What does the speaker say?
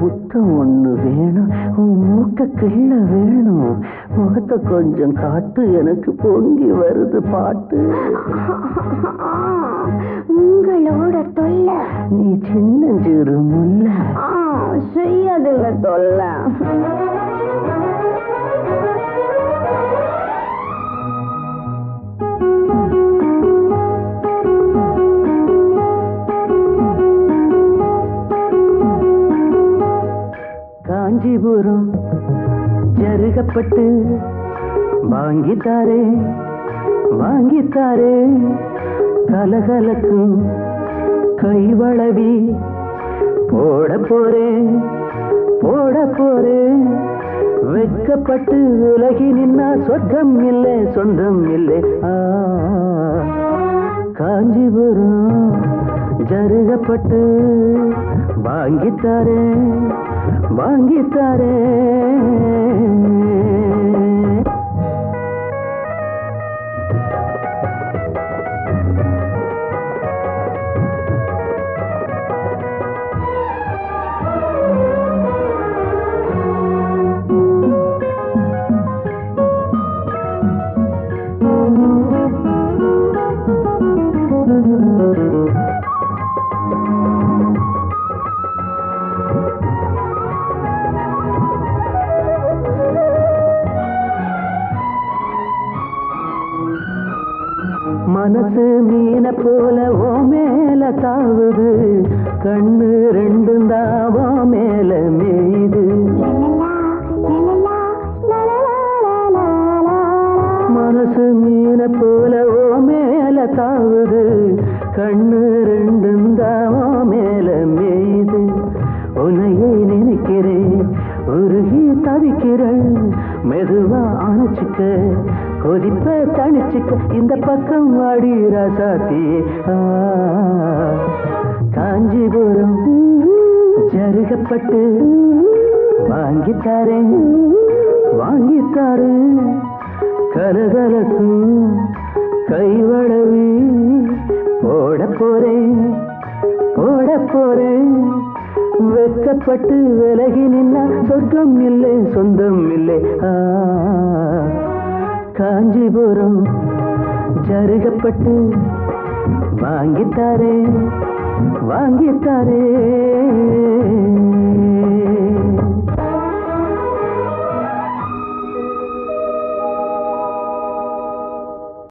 புத்தம் ஒண்ணு வேணும். உன் மூக்க கிள்ள வேணும். முகத்தை கொஞ்சம் காட்டு. எனக்கு பொங்கி வருது பாட்டு. உங்களோட தொல்லை. நீ சின்னஞ்சிறு முல்ல. செய்யாதுங்க தொல்லை. காஞ்சிபுரம். ஜருகப்பட்டு வாங்கித்தாரே வாங்கித்தாரே. கலகலக்கும் கைவளவி போட போறேன் போட போறேன் வெட்கப்பட்டு விலகி நின்னா சொர்க்கம் இல்லை சொந்தம் இல்லை. காஞ்சிபுரம். ஜருகப்பட்டு வாங்கித்தாரே வாங்கித்தாரே Thank you. மனசு மீன போல ஓ மேல தாவுது. கண்ணு ரெண்டும் தாவோ மேல மேயுது. மனசு மீன போல ஓ மேல தாவுது. கண்ணு ரெண்டும் தாவோ மேல மேயுது. உன்னையை நினைக்கிறேன் உருகி தவிக்கிறேன். மெதுவா அணைச்சிக்க கொதிப்ப தனிச்சுக்க இந்த பக்கம் வாடி ராசாத்தி. காஞ்சிபுரம். ஜருகப்பட்டு வாங்கித்தாரேன் வாங்கித்தாரு கலகலக்கும் கைவளவி போட போறேன் போட போறேன். வெக்கப்பட்டு விலகி நின்னா சொர்க்கம் இல்லை சொந்தம் இல்லை. ஆ, காஞ்சிபுரம் ஜருகப்பட்டு வாங்கித்தாரே வாங்கித்தாரே.